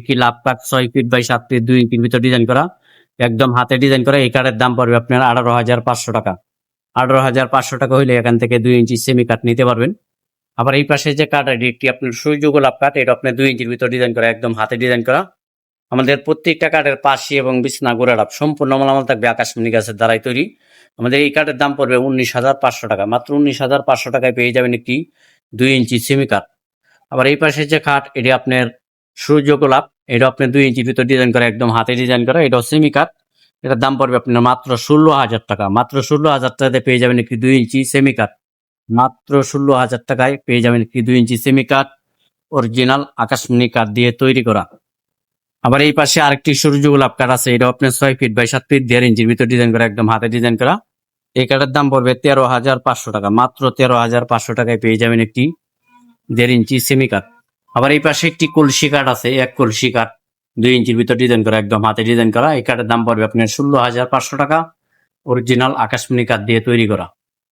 একটি লাভ কাঠ ছয় ফিট বাই সাত ফিট দুই ইঞ্চির ভিতর ডিজাইন করা। একদম হাতে ডিজাইন করা, এই কাঠের দাম পড়বে আপনার আঠারো হাজার পাঁচশো টাকা। আঠারো হাজার পাঁচশো টাকা হইলে এখান থেকে দুই ইঞ্চি সেমি কাঠ নিতে পারবেন। আবার এই পাশে যে কাঠ এটি একটি আপনার সূর্য গোলাপ কাঠ, এটা আপনার দুই ইঞ্চির ভিতর ডিজাইন করা, একদম হাতে ডিজাইন করা। আমাদের প্রত্যেকটা কাঠের পাশি এবং বিছনা গোড়াডাপ সম্পূর্ণ মালামাল থাকবে আকাশমণি গাছের দ্বারাই তৈরি। আমাদের এই কাঠের দাম পড়বে উনিশ হাজার পাঁচশো টাকা, মাত্র উনিশ হাজার পাঁচশো টাকায় পেয়ে যাবেন একটি দুই ইঞ্চি সেমি কাঠ আবার এই পাশে যে খাট এটি আপনার সূর্য গোলাপ এটা আপনার দুই ইঞ্চির ভিতর ডিজাইন করা একদম হাতে ডিজাইন করা এটাও সেমি কাঠ এটার দাম পড়বে আপনার মাত্র ষোলো হাজার টাকা। মাত্র ষোলো হাজার টাকাতে পেয়ে যাবেন একটি দুই ইঞ্চি সেমি কাঠ মাত্র ষোলো হাজার টাকায় পেয়ে যাবেন একটি দুই ইঞ্চি সেমি কাঠ অরিজিনাল আকাশমণি কাঠ দিয়ে তৈরি করা। আবার এই পাশে আরেকটি সূর্য গোলাপ কাঠ আছে এটা আপনার ছয় ফিট বাই সাত ফিট দেড় ইঞ্চির ভিতর ডিজাইন করা একদম হাতে ডিজাইন করা। এই কাঠের দাম পড়বে তেরো হাজার পাঁচশো টাকা। মাত্র তেরো হাজার পাঁচশো টাকায় পেয়ে যাবেন একটি দেড় ইঞ্চি সেমি কাঠ আবার এই পাশে একটি কলসি কাঠ আছে, এক কলসি কাঠ, দুই ইঞ্চির ভিতর ডিজাইন করা, একদম হাতে ডিজাইন করা। এই কাঠের দাম পড়বে আপনার ষোলো হাজার পাঁচশো টাকা। অরিজিনাল আকাশমণি কাঠ দিয়ে তৈরি করা।